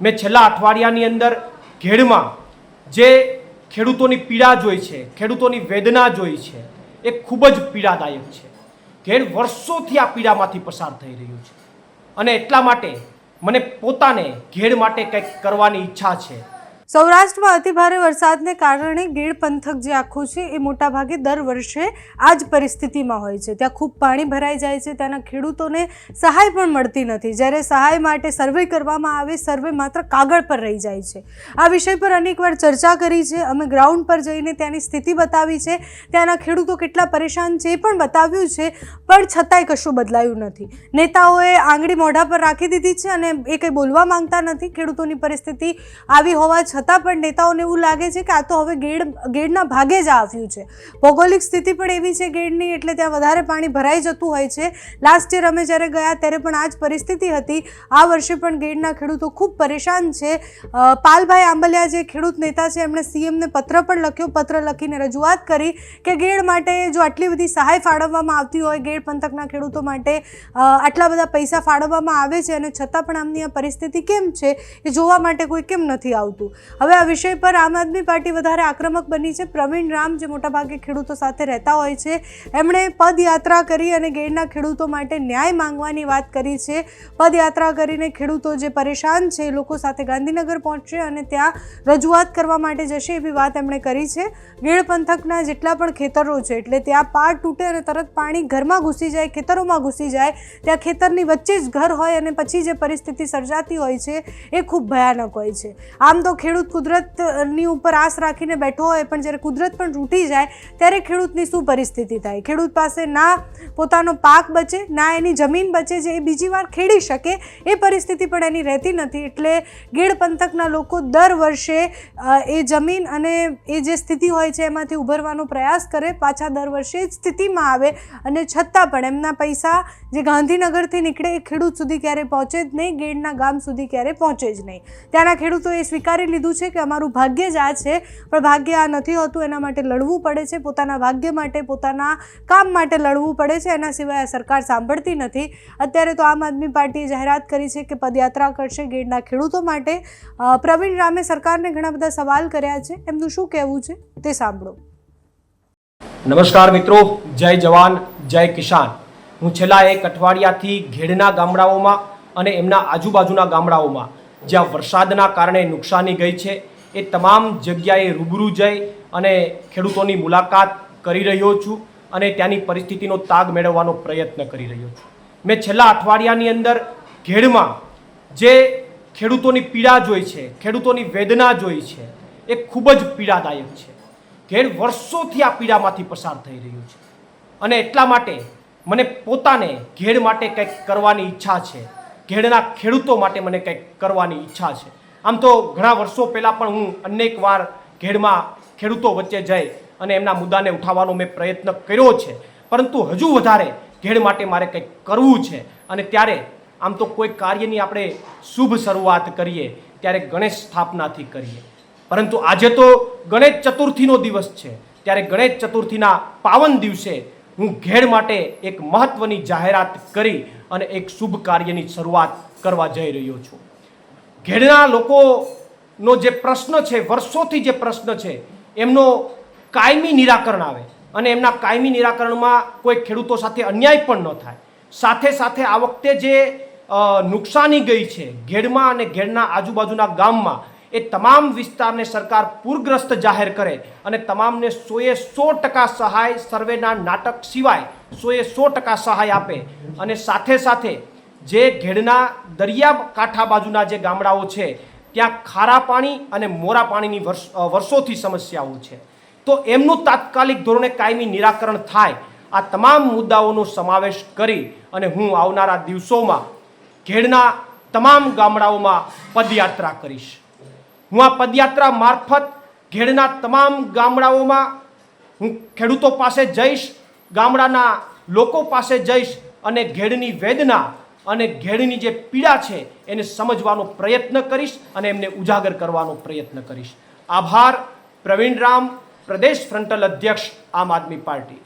મેં છેલ્લા અઠવાડિયાની અંદર ઘેડમાં જે ખેડૂતોની પીડા જોઈ છે, ખેડૂતોની વેદના જોઈ છે, એ ખૂબ જ પીડાદાયક છે. ઘેડ વર્ષોથી આ પીડામાંથી પસાર થઈ રહ્યું છે. અને એટલા માટે મને પોતાને ઘેડ માટે કંઈક કરવાની ઈચ્છા છે. સૌરાષ્ટ્રમાં અતિભારે વરસાદને કારણે ગીર પંથક જે આખું છે એ મોટાભાગે દર વર્ષે આ જ પરિસ્થિતિમાં હોય છે. ત્યાં ખૂબ પાણી ભરાઈ જાય છે, ત્યાંના ખેડૂતોને સહાય પણ મળતી નથી. જ્યારે સહાય માટે સર્વે કરવામાં આવે, સર્વે માત્ર કાગળ પર રહી જાય છે. આ વિષય પર અનેકવાર ચર્ચા કરી છે. અમે ગ્રાઉન્ડ પર જઈને ત્યાંની સ્થિતિ બતાવી છે. ત્યાંના ખેડૂતો કેટલા પરેશાન છે એ પણ બતાવ્યું છે, પણ છતાંય કશું બદલાયું નથી. નેતાઓએ આંગળી મોઢા પર રાખી દીધી છે અને એ કંઈ બોલવા માંગતા નથી. ખેડૂતોની પરિસ્થિતિ આવી હોવા છતાં પણ નેતાઓને એવું લાગે છે કે આ તો હવે ગેડ, ગેડના ભાગે જ આવ્યું છે. ભૌગોલિક સ્થિતિ પણ એવી છે ગેડની, એટલે ત્યાં વધારે પાણી ભરાઈ જતું હોય છે. લાસ્ટ યર અમે જ્યારે ગયા ત્યારે પણ આ જ પરિસ્થિતિ હતી. આ વર્ષે પણ ગેડના ખેડૂતો ખૂબ પરેશાન છે. પાલભાઈ આંબલિયા જે ખેડૂત નેતા છે, એમણે સીએમને પત્ર પણ લખ્યો. પત્ર લખીને રજૂઆત કરી કે ગેડ માટે જો આટલી બધી સહાય ફાળવવામાં આવતી હોય, ગેડ પંથકના ખેડૂતો માટે આટલા બધા પૈસા ફાળવવામાં આવે છે અને છતાં પણ આમની આ પરિસ્થિતિ કેમ છે, એ જોવા માટે કોઈ કેમ નથી આવતું. હવે આ વિષય પર આમ આદમી પાર્ટી વધારે આક્રમક બની છે. પ્રવીણ રામ જે મોટાભાગે ખેડૂતો સાથે રહેતા હોય છે, એમણે પદયાત્રા કરી અને ગેડના ખેડૂતો માટે ન્યાય માંગવાની વાત કરી છે. પદયાત્રા કરીને ખેડૂતો જે પરેશાન છે, એ લોકો સાથે ગાંધીનગર પહોંચશે અને ત્યાં રજૂઆત કરવા માટે જશે એવી વાત એમણે કરી છે. ગેડ પંથકના જેટલા પણ ખેતરો છે, એટલે ત્યાં પાર તૂટે અને તરત પાણી ઘરમાં ઘૂસી જાય, ખેતરોમાં ઘૂસી જાય, ત્યાં ખેતરની વચ્ચે જ ઘર હોય અને પછી જે પરિસ્થિતિ સર્જાતી હોય છે, એ ખૂબ ભયાનક હોય છે. આમ તો ખેડૂત કુદરતની ઉપર આસ રાખીને બેઠો હોય, પણ જ્યારે કુદરત પણ તૂટી જાય, ત્યારે ખેડૂતની શું પરિસ્થિતિ થાય? ખેડૂત પાસે ના પોતાનો પાક બચે, ના એની જમીન બચે જે એ બીજી વાર ખેડી શકે, એ પરિસ્થિતિ પણ એની રહેતી નથી. એટલે ગીડ પંથકના લોકો દર વર્ષે એ જમીન અને એ જે સ્થિતિ હોય છે એમાંથી ઉભરવાનો પ્રયાસ કરે, પાછા દર વર્ષે સ્થિતિમાં આવે અને છતાં પણ એમના પૈસા જે ગાંધીનગરથી નીકળે એ ખેડૂત સુધી ક્યારે પહોંચે જ નહીં ગેડના ગામ સુધી ક્યારે પહોંચે જ નહીં. ત્યાંના ખેડૂતોએ સ્વીકારી લીધું છે કે અમારું ભાગ્ય જ આ છે, પણ ભાગ્ય આ નથી હોતું, એના માટે લડવું પડે છે, પોતાના ભાગ્ય માટે, પોતાના કામ માટે લડવું પડે છે. એના સિવાય સરકાર સાંભળતી નથી. અત્યારે તો આમ આદમી પાર્ટીએ જાહેરાત કરી છે કે પદયાત્રા કરશે ગીરના ખેડૂતો માટે. પ્રવીણ રામે સરકારને ઘણા બધા સવાલ કર્યા છે. એમનું શું કહેવું છે તે સાંભળો. નમસ્કાર મિત્રો. જય જવાન, જય કિસાન. હું છેલ્લા એક અઠવાડિયાથી ઘેડના ગામડાઓમાં અને એમના આજુબાજુના ગામડાઓમાં, જ્યાં વરસાદના કારણે નુકસાની ગઈ છે, એ તમામ જગ્યાએ રૂબરૂ જઈ અને ખેડૂતોની મુલાકાત કરી રહ્યો છું. અને ત્યાંની પરિસ્થિતિનો તાગ મેળવવાનો પ્રયત્ન કરી રહ્યો છું. મેં છેલ્લા અઠવાડિયાની અંદર ઘેડમાં જે ખેડૂતોની પીડા જોઈ છે, ખેડૂતોની વેદના જોઈ છે, એ ખૂબ જ પીડાદાયક છે. ઘેડ વર્ષોથી આ પીડામાંથી પસાર થઈ રહ્યું છે. અને એટલા માટે મને પોતાને ઘેડ માટે કંઈક કરવાની ઈચ્છા છે. ઘેડના ખેડૂતો માટે મને કંઈક કરવાની ઈચ્છા છે. આમ તો ઘણા વર્ષો પહેલાં પણ હું અનેક વાર ઘેડમાં ખેડૂતો વચ્ચે જઈ અને એમના મુદ્દાને ઉઠાવવાનો મેં પ્રયત્ન કર્યો છે. પરંતુ હજુ વધારે ઘેડ માટે મારે કંઈક કરવું છે. અને ત્યારે આમ તો કોઈ કાર્યની આપણે શુભ શરૂઆત કરીએ, ત્યારે ગણેશ સ્થાપનાથી કરીએ. પરંતુ આજે તો ગણેશ ચતુર્થીનો દિવસ છે. ત્યારે ગણેશ ચતુર્થીના પાવન દિવસે હું ઘેડ માટે એક મહત્વની જાહેરાત કરી અને એક શુભ કાર્યની શરૂઆત કરવા જઈ રહ્યો છું. ઘેડના લોકોનો જે પ્રશ્ન છે, વર્ષોથી જે પ્રશ્ન છે એમનો કાયમી નિરાકરણ આવે અને એમના કાયમી નિરાકરણમાં કોઈ ખેડૂતો સાથે અન્યાય પણ ન થાય. સાથે સાથે આ વખતે જે નુકસાની ગઈ છે ઘેડમાં અને ઘેડના આજુબાજુના ગામમાં, એ તમામ વિસ્તારને સરકાર પૂરગ્રસ્ત જાહેર કરે અને તમામને સોએ સો ટકા સહાય સર્વેના નાટક સિવાય સોએ સો ટકા સહાય આપે અને સાથે સાથે જે ઘેડના દરિયા કાંઠા બાજુના જે ગામડાઓ છે ત્યાં ખારા પાણી અને મોરા પાણીની વર્ષ વર્ષોથી સમસ્યાઓ છે. તો એમનું તાત્કાલિક ધોરણે કાયમી નિરાકરણ થાય. આ તમામ મુદ્દાઓનો સમાવેશ કરી અને હું આવનારા દિવસોમાં ઘેડના તમામ ગામડાઓમાં પદયાત્રા કરીશ. હું આ પદયાત્રા મારફત ઘેડના તમામ ગામડાઓમાં હું ખેડૂતો પાસે જઈશ, ગામડાના લોકો પાસે જઈશ અને ઘેડની વેદના અને ઘેડની જે પીડા છે, એને સમજવાનો પ્રયત્ન કરીશ અને એમને ઉજાગર કરવાનો પ્રયત્ન કરીશ. આભાર પ્રવીણ રામ પ્રદેશ ફ્રન્ટલ અધ્યક્ષ, આમ આદમી પાર્ટી.